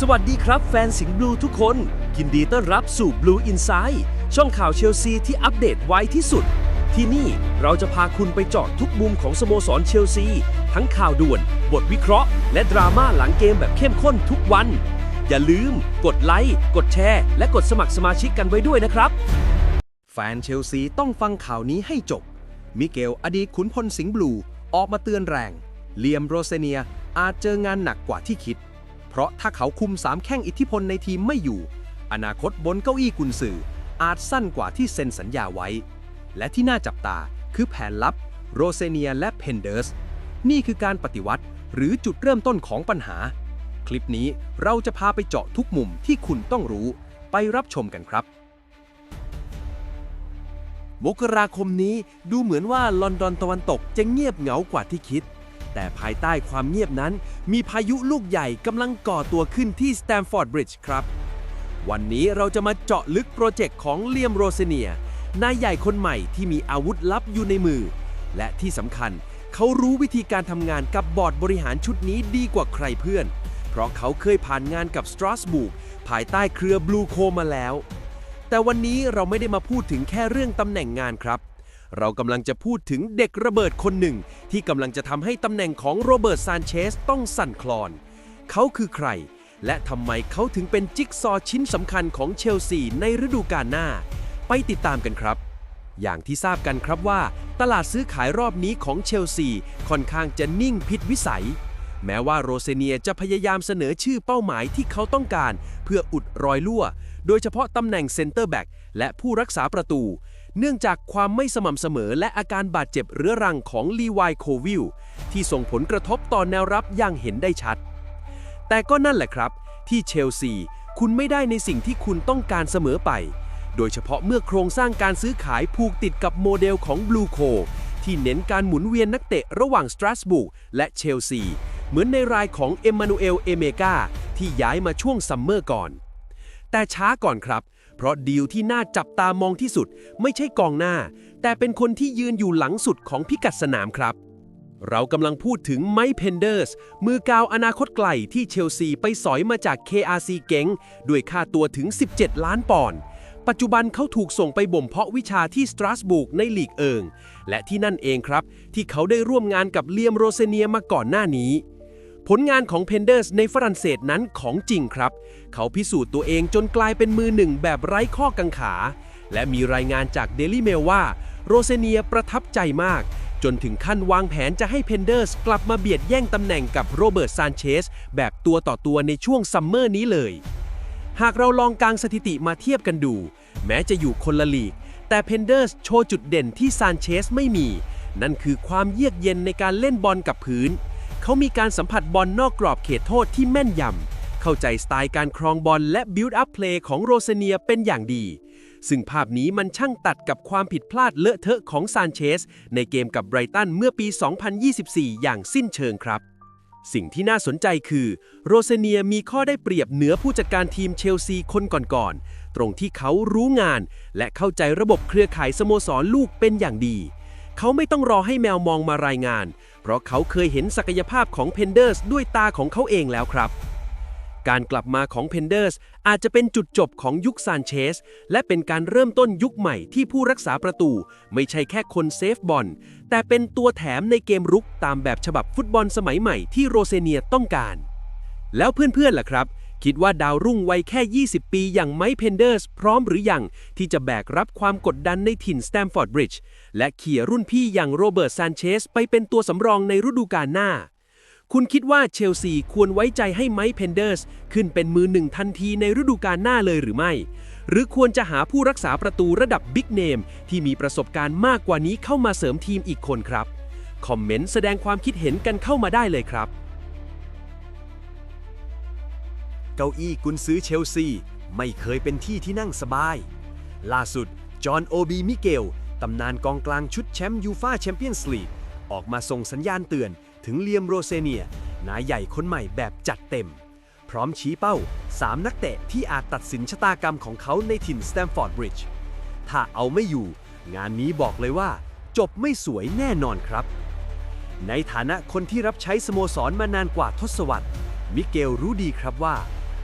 สวัสดีครับแฟนสิงห์บลูทุกคน ยินดีต้อนรับสู่ Blue Inside ช่องข่าวเชลซีที่อัปเดตไวที่สุด ที่นี่เราจะพาคุณไปเจาะทุกมุมของสโมสรเชลซี ทั้งข่าวด่วน บทวิเคราะห์ และดราม่าหลังเกมแบบเข้มข้นทุกวัน อย่าลืม กดไลค์กดแชร์ และกดสมัครสมาชิกกันไว้ด้วยนะครับ แฟนเชลซีต้องฟังข่าวนี้ให้จบ มิเกลอดีตขุนพลสิงห์บลูออกมาเตือนแรงเลียมโรเซเนียอาจเจองานหนักกว่าที่คิด เพราะถ้าเขาคุมสามแข้งอิทธิพลในทีมไม่อยู่ อนาคตบนเก้าอี้กุนซืออาจสั้นกว่าที่เซ็นสัญญาไว้ และที่น่าจับตาคือแผนลับ โรเซเนียและเพนเดอร์ส นี่คือการปฏิวัติหรือจุดเริ่มต้นของปัญหา คลิปนี้เราจะพาไปเจาะทุกมุมที่คุณต้องรู้ ไปรับชมกันครับ มกราคมนี้ดูเหมือนว่าลอนดอนตะวันตกจะเงียบเหงากว่าที่คิด แต่ภายใต้ความเงียบนั้น มีพายุลูกใหญ่กำลังก่อตัวขึ้นที่สแตมฟอร์ดบริดจ์ครับ วันนี้เราจะมาเจาะลึกโปรเจกต์ของเลียมโรเซเนีย นายใหญ่คนใหม่ที่มีอาวุธลับอยู่ในมือ และที่สำคัญ เขารู้วิธีการทำงานกับบอร์ดบริหารชุดนี้ดีกว่าใครเพื่อน เพราะเขาเคยผ่านงานกับสตราสบูกภายใต้เครือบลูโคมาแล้ว แต่วันนี้เราไม่ได้มาพูดถึงแค่เรื่องตำแหน่งงานครับ เรากำลังจะพูดถึงเด็กระเบิดคนหนึ่ง ที่กำลังจะทำให้ตำแหน่งของโรเบิร์ตซานเชสต้องสั่นคลอน เขาคือใคร และทำไมเขาถึงเป็นจิ๊กซอว์ชิ้นสำคัญของเชลซีในฤดูกาลหน้า ไปติดตามกันครับ อย่างที่ทราบกันครับว่า ตลาดซื้อขายรอบนี้ของเชลซีค่อนข้างจะนิ่งผิดวิสัยแม้ว่าโรเซเนียจะพยายามเสนอชื่อเป้าหมายที่เขาต้องการ เพื่ออุดรอยรั่ว โดยเฉพาะตำแหน่งเซนเตอร์แบ็กและผู้รักษาประตู เนื่องจากความไม่สม่ำเสมอและอาการบาดเจ็บเรื้อรังของลีวายโควิลที่ส่งผลกระทบต่อแนวรับอย่างเห็นได้ชัด แต่ก็นั่นแหละครับ ที่เชลซี คุณไม่ได้ในสิ่งที่คุณต้องการเสมอไป โดยเฉพาะเมื่อโครงสร้างการซื้อขายผูกติดกับโมเดลของบลูโคที่เน้นการหมุนเวียนนักเตะระหว่างสตราสบูร์กและเชลซี เหมือนในรายของเอ็มมานูเอล เอเมกาที่ย้ายมาช่วงซัมเมอร์ก่อน แต่ช้าก่อนครับ เพราะดีลที่น่าจับตามองที่สุดไม่ใช่กองหน้า แต่เป็นคนที่ยืนอยู่หลังสุดของพิกัดสนามครับ เรากำลังพูดถึงไมค์เพนเดอร์ส มือกาวอนาคตไกลที่เชลซีไปสอยมาจาก KRC เก๋งด้วยค่าตัวถึง 17 ล้านปอนด์ปัจจุบันเขาถูกส่งไปบ่มเพาะวิชาที่สตราสบูร์กในลีกเอิง และที่นั่นเองครับ ที่เขาได้ร่วมงานกับเลียมโรเซเนียมาก่อนหน้านี้ ผลงานของเพนเดอร์สในฝรั่งเศสนั้นของจริงครับ เขาพิสูจน์ตัวเองจนกลายเป็นมือหนึ่งแบบไร้ข้อกังขา และมีรายงานจากเดลี่เมลว่า โรเซเนียประทับใจมาก จนถึงขั้นวางแผนจะให้เพนเดอร์สกลับมาเบียดแย่งตำแหน่งกับโรเบิร์ตซานเชสแบบตัวต่อตัวในช่วงซัมเมอร์นี้เลย หากเราลองกางสถิติมาเทียบกันดู แม้จะอยู่คนละลีก แต่เพนเดอร์สโชว์จุดเด่นที่ซานเชสไม่มี นั่นคือความเยือกเย็นในการเล่นบอลกับพื้น เขามีการสัมผัสบอลนอกกรอบเขตโทษที่แม่นยำ เข้าใจสไตล์การครองบอลและบิลด์อัพเพลย์ของโรเซเนียเป็นอย่างดี ซึ่งภาพนี้มันช่างตัดกับความผิดพลาดเลอะเทอะของซานเชส ในเกมกับไบรตันเมื่อปี 2024 อย่างสิ้นเชิงครับสิ่งที่น่าสนใจคือ โรเซเนียมีข้อได้เปรียบเหนือผู้จัดการทีมเชลซีคนก่อนๆ ตรงที่เขารู้งาน และเข้าใจระบบเครือข่ายสโมสรลูกเป็นอย่างดี เขาไม่ต้องรอให้แมวมองมารายงาน เพราะเขาเคยเห็นศักยภาพของเพนเดอร์สด้วยตาของเขาเองแล้วครับ การกลับมาของเพนเดอร์สอาจจะเป็นจุดจบของยุคซานเชส และเป็นการเริ่มต้นยุคใหม่ที่ผู้รักษาประตู ไม่ใช่แค่คนเซฟบอลแต่เป็นตัวแถมในเกมรุกตามแบบฉบับฟุตบอลสมัยใหม่ที่โรเซเนียต้องการ แล้วเพื่อนๆล่ะครับ คิดว่าดาวรุ่งวัยแค่ 20 ปีอย่างไมค์เพนเดอร์สพร้อมหรือยังที่จะแบกรับความกดดันในถิ่นสแตมฟอร์ดบริดจ์และเขี่ยรุ่นพี่อย่างโรเบิร์ตซานเชสไปเป็นตัวสำรองในฤดูกาลหน้า คุณคิดว่าเชลซีควรไว้ใจให้ไมค์เพนเดอร์สขึ้นเป็นมือหนึ่งทันทีในฤดูกาลหน้าเลยหรือไม่ หรือควรจะหาผู้รักษาประตูระดับบิ๊กเนมที่มีประสบการณ์มากกว่านี้เข้ามาเสริมทีมอีกคนครับคอมเมนต์แสดงความคิดเห็นกันเข้ามาได้เลยครับ เก้าอี้กุนซื้อเชลซี ไม่เคยเป็นที่ที่นั่งสบาย ล่าสุด จอห์นโอบีมิเกล ตำนานกองกลางชุดแชมป์ยูฟาแชมเปี้ยนส์ลีก ออกมาส่งสัญญาณเตือนถึงเลียมโรเซเนีย นายใหญ่คนใหม่แบบจัดเต็ม พร้อมชี้เป้า 3 นักเตะที่อาจตัดสินชะตากรรมของเขาในถิ่นสแตมฟอร์ดบริดจ์ ถ้าเอาไม่อยู่ งานนี้บอกเลยว่า จบไม่สวยแน่นอนครับ ในฐานะคนที่รับใช้สโมสรมานานกว่าทศวรรษมิเกลรู้ดีครับว่า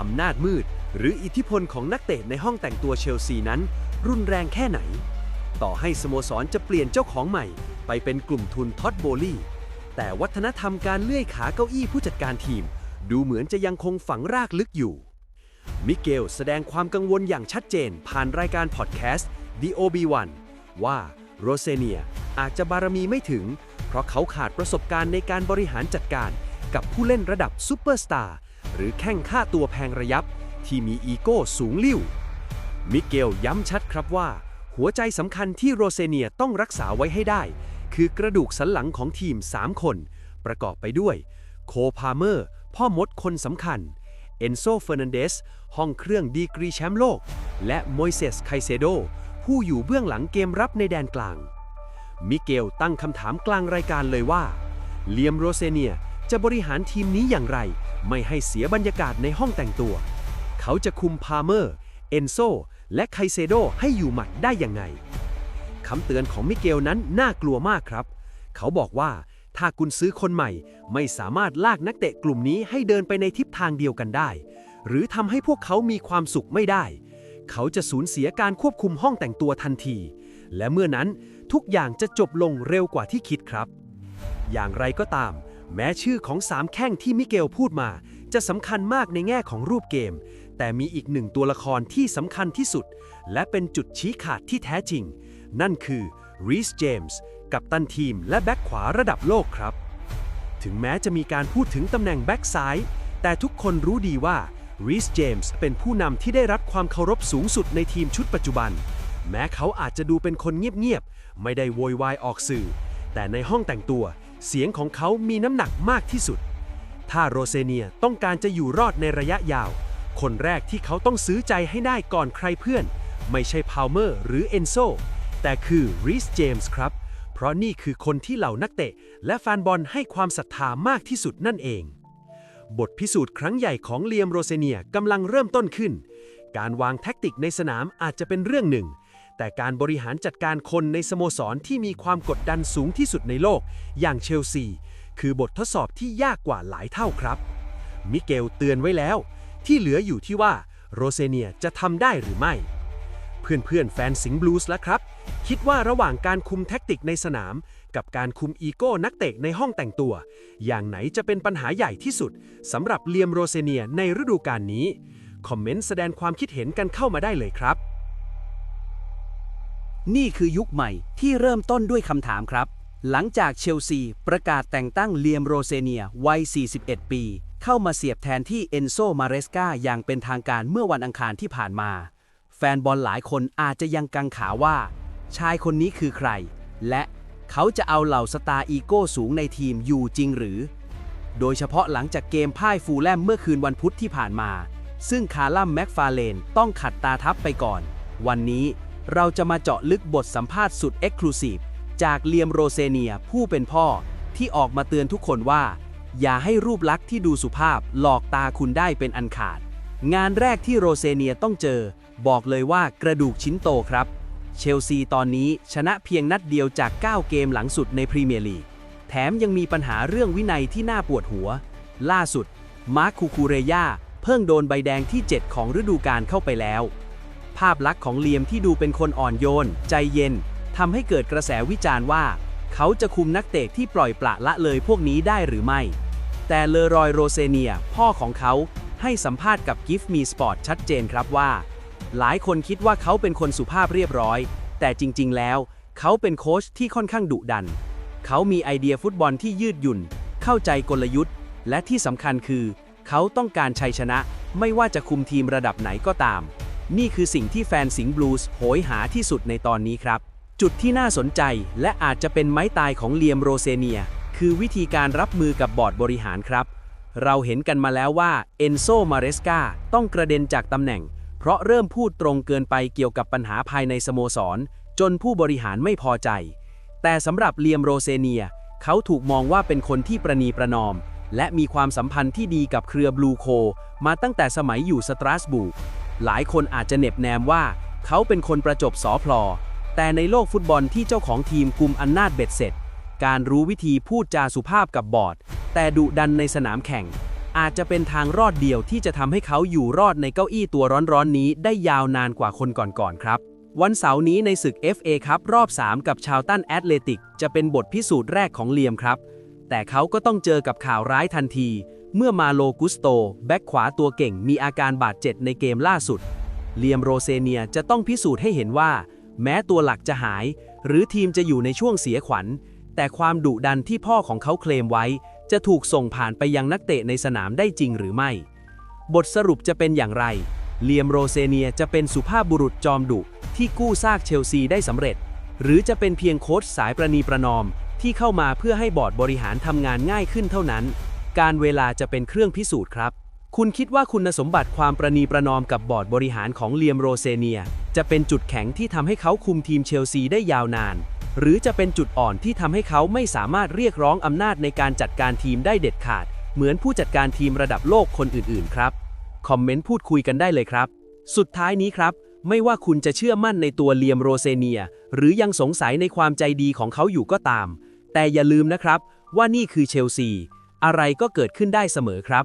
อำนาจมืด หรืออิทธิพลของนักเตะในห้องแต่งตัวเชลซีนั้น รุนแรงแค่ไหน ต่อให้สโมสรจะเปลี่ยนเจ้าของใหม่ ไปเป็นกลุ่มทุนท็อตโบลี่ แต่วัฒนธรรมการเลื่อยขาเก้าอี้ผู้จัดการทีม ดูเหมือนจะยังคงฝังรากลึกอยู่ มิเกลแสดงความกังวลอย่างชัดเจนผ่านรายการพอดแคสต์ The OB1 ว่าโรเซเนียอาจจะบารมีไม่ถึง เพราะเขาขาดประสบการณ์ในการบริหารจัดการกับผู้เล่นระดับซูเปอร์สตาร์ หรือแข่งค่าตัวแพงระยับ ที่มีอีโก้สูงลิ่ว มิเกลย้ำชัดครับว่า หัวใจสำคัญที่โรเซเนียต้องรักษาไว้ให้ได้ คือกระดูกสันหลังของทีม 3 คน ประกอบไปด้วย โคพาเมอร์ พ่อมดคนสำคัญ เอนโซเฟอร์นันเดส ห้องเครื่องดีกรีแชมป์โลก และโมยเซสไคเซโด ผู้อยู่เบื้องหลังเกมรับในแดนกลาง มิเกลตั้งคำถามกลางรายการเลยว่าเลียมโรเซเนีย จะบริหารทีมนี้อย่างไร ไม่ให้เสียบรรยากาศในห้องแต่งตัว เขาจะคุมพาเมอร์ เอนโซ และไคเซโดให้อยู่หมัดได้ยังไงคำเตือนของมิเกลนั้นน่ากลัวมากครับ เขาบอกว่าถ้าคุณซื้อคนใหม่ ไม่สามารถลากนักเตะกลุ่มนี้ให้เดินไปในทิศทางเดียวกันได้ หรือทำให้พวกเขามีความสุขไม่ได้ เขาจะสูญเสียการควบคุมห้องแต่งตัวทันที และเมื่อนั้นทุกอย่างจะจบลงเร็วกว่าที่คิดครับ อย่างไรก็ตาม แม้ชื่อของสามแข้งที่มิเกลพูดมา จะสำคัญมากในแง่ของรูปเกม แต่มีอีกหนึ่งตัวละครที่สำคัญที่สุด และเป็นจุดชี้ขาดที่แท้จริง นั่นคือรีสเจมส์กับตันทีมและแบ็คขวาระดับโลกครับ ถึงแม้จะมีการพูดถึงตำแหน่งแบ็กซ้าย แต่ทุกคนรู้ดีว่ารีสเจมส์เป็นผู้นำที่ได้รับความเคารพสูงสุดในทีมชุดปัจจุบัน แม้เขาอาจจะดูเป็นคนเงียบๆ ไม่ได้โวยวายออกสื่อ แต่ในห้องแต่งตัว เสียงของเขามีน้ำหนักมากที่สุด ถ้าโรเซเนียต้องการจะอยู่รอดในระยะยาว คนแรกที่เขาต้องซื้อใจให้ได้ก่อนใครเพื่อน ไม่ใช่พาวเมอร์หรือเอนโซแต่คือรีสเจมส์ครับ เพราะนี่คือคนที่เหล่านักเตะ และแฟนบอลให้ความศรัทธามากที่สุดนั่นเอง บทพิสูจน์ครั้งใหญ่ของเลียมโรเซเนียกำลังเริ่มต้นขึ้น การวางแท็กติกในสนามอาจจะเป็นเรื่องหนึ่ง แต่การบริหารจัดการคนในสโมสรที่มีความกดดันสูงที่สุดในโลก อย่างเชลซี คือบททดสอบที่ยากกว่าหลายเท่าครับ มิเกลเตือนไว้แล้ว ที่เหลืออยู่ที่ว่าโรเซเนียจะทำได้หรือไม่ เพื่อนๆ แฟนสิงห์บลูส์แล้วครับ คิดว่าระหว่างการคุมแท็กติกในสนาม กับการคุมอีโก้นักเตะในห้องแต่งตัว อย่างไหนจะเป็นปัญหาใหญ่ที่สุดสำหรับเลียมโรเซเนียในฤดูกาลนี้ คอมเมนต์แสดงความคิดเห็นกันเข้ามาได้เลยครับ นี่คือยุคใหม่ที่เริ่มต้นด้วยคำถามครับ หลังจากเชลซีประกาศแต่งตั้งเลียมโรเซเนียวัย 41 ปี เข้ามาเสียบแทนที่เอนโซมาเรสกาอย่างเป็นทางการเมื่อวันอังคารที่ผ่านมา แฟนบอลหลายคนอาจจะยังกังขาว่า ชายคนนี้คือใคร และเขาจะเอาเหล่าสตาร์อีโก้สูงในทีมอยู่จริงหรือ โดยเฉพาะหลังจากเกมพ่ายฟูลแลมเมื่อคืนวันพุธที่ผ่านมา ซึ่งคาร์ลัมแม็กฟาเลนต้องขัดตาทับไปก่อน วันนี้ เราจะมาเจาะลึกบทสัมภาษณ์สุดเอ็กซ์คลูซีฟจากเลียมโรเซเนียผู้เป็นพ่อ ที่ออกมาเตือนทุกคนว่า อย่าให้รูปลักษณ์ที่ดูสุภาพหลอกตาคุณได้เป็นอันขาด งานแรกที่โรเซเนียต้องเจอ บอกเลยว่ากระดูกชิ้นโตครับ เชลซีตอนนี้ชนะเพียงนัดเดียวจาก 9 เกมหลังสุดในพรีเมียร์ลีกแถมยังมีปัญหาเรื่องวินัยที่น่าปวดหัว ล่าสุด มาร์คคูคูเรยาเพิ่งโดนใบแดงที่ 7 ของฤดูกาลเข้าไปแล้ว ภาพลักษณ์ของเลียมที่ดูเป็นคนอ่อนโยน ใจเย็นทำให้เกิดกระแสวิจารณ์ว่า เขาจะคุมนักเตะที่ปล่อยปละละเลยพวกนี้ได้หรือไม่ แต่เลอรอยโรเซเนีย พ่อของเขาให้สัมภาษณ์กับ Give Me Sport ชัดเจนครับว่า หลายคนคิดว่าเขาเป็นคนสุภาพเรียบร้อย แต่จริง ๆ แล้ว เขาเป็นโค้ชที่ค่อนข้างดุดัน เขามีไอเดียฟุตบอลที่ยืดหยุ่น เข้าใจกลยุทธ์ และที่สำคัญคือ เขาต้องการชัยชนะไม่ว่าจะคุมทีมระดับไหนก็ตาม นี่คือสิ่งที่แฟนสิงห์บลูส์โหยหาที่สุดในตอนนี้ครับ จุดที่น่าสนใจและอาจจะเป็นไม้ตายของเลียมโรเซเนีย คือวิธีการรับมือกับบอร์ดบริหารครับ เราเห็นกันมาแล้วว่าเอนโซมาเรสกาต้องกระเด็นจากตำแหน่ง เพราะเริ่มพูดตรงเกินไปเกี่ยวกับปัญหาภายในสโมสร จนผู้บริหารไม่พอใจ แต่สำหรับเลียมโรเซเนีย เขาถูกมองว่าเป็นคนที่ประนีประนอม และมีความสัมพันธ์ที่ดีกับเครือบลูโค มาตั้งแต่สมัยอยู่สตราสบูร์ หลายคนอาจจะเหน็บแนมว่า เขาเป็นคนประจบสอพลอ แต่ในโลกฟุตบอลที่เจ้าของทีมกุมอำนาจเบ็ดเสร็จ การรู้วิธีพูดจาสุภาพกับบอร์ด แต่ดุดันในสนามแข่ง อาจจะเป็นทางรอดเดียวที่จะทำให้เขาอยู่รอดในเก้าอี้ตัวร้อนๆนี้ได้ยาวนานกว่าคนก่อนๆครับวันเสาร์นี้ในศึก FA ครับรอบ 3 กับชาวตันแอตเลติก จะเป็นบทพิสูจน์แรกของเลียมครับ แต่เขาก็ต้องเจอกับข่าวร้ายทันที เมื่อมาโลกุสโต แบ็กขวาตัวเก่งมีอาการบาดเจ็บในเกมล่าสุด เลียมโรเซเนียจะต้องพิสูจน์ให้เห็นว่า แม้ตัวหลักจะหาย หรือทีมจะอยู่ในช่วงเสียขวัญ แต่ความดุดันที่พ่อของเขาเคลมไว้ จะถูกส่งผ่านไปยังนักเตะในสนามได้จริงหรือไม่ บทสรุปจะเป็นอย่างไร เลียมโรเซเนียจะเป็นสุภาพบุรุษจอมดุที่กู้ซากเชลซีได้สำเร็จ หรือจะเป็นเพียงโค้ชสายประนีประนอมที่เข้ามาเพื่อให้บอร์ดบริหารทำงานง่ายขึ้นเท่านั้น การเวลาจะเป็นเครื่องพิสูจน์ครับ คุณคิดว่าคุณสมบัติความประนีประนอมกับบอร์ดบริหารของเลียมโรเซเนีย จะเป็นจุดแข็งที่ทำให้เขาคุมทีมเชลซีได้ยาวนาน หรือจะเป็นจุดอ่อนที่ทำให้เขาไม่สามารถเรียกร้องอำนาจในการจัดการทีมได้เด็ดขาด เหมือนผู้จัดการทีมระดับโลกคนอื่นๆ ครับ คอมเมนต์พูดคุยกันได้เลยครับ สุดท้ายนี้ครับ ไม่ว่าคุณจะเชื่อมั่นในตัวเลียมโรเซเนีย หรือยังสงสัยในความใจดีของเขาอยู่ก็ตาม แต่อย่าลืมนะครับว่านี่คือเชลซี อะไรก็เกิดขึ้นได้เสมอครับ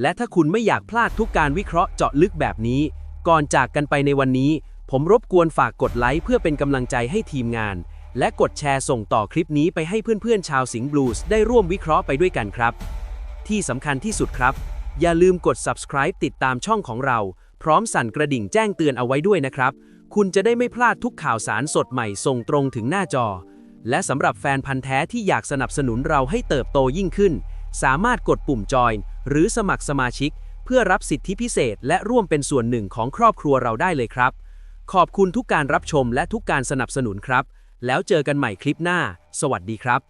และถ้าคุณไม่อยากพลาดทุกการวิเคราะห์เจาะลึกแบบนี้ ก่อนจากกันไปในวันนี้ ผมรบกวนฝากกดไลค์เพื่อเป็นกำลังใจให้ทีมงาน และกดแชร์ส่งต่อคลิปนี้ไปให้เพื่อนๆ ชาวสิงห์บลูส์ได้ร่วมวิเคราะห์ไปด้วยกันครับ ที่สำคัญที่สุดครับ อย่าลืมกด subscribe ติดตามช่องของเรา พร้อมสั่นกระดิ่งแจ้งเตือนเอาไว้ด้วยนะครับ คุณจะได้ไม่พลาดทุกข่าวสารสดใหม่ส่งตรงถึงหน้าจอ และสำหรับแฟนพันธ์แท้ที่อยากสนับสนุนเราให้เติบโตยิ่งขึ้น สามารถกดปุ่มจอยหรือสมัครสมาชิก เพื่อรับสิทธิพิเศษ และร่วมเป็นส่วนหนึ่งของครอบครัวเราได้เลยครับ ขอบคุณทุกการรับชมและทุกการสนับสนุนครับ แล้วเจอกันใหม่คลิปหน้า สวัสดีครับ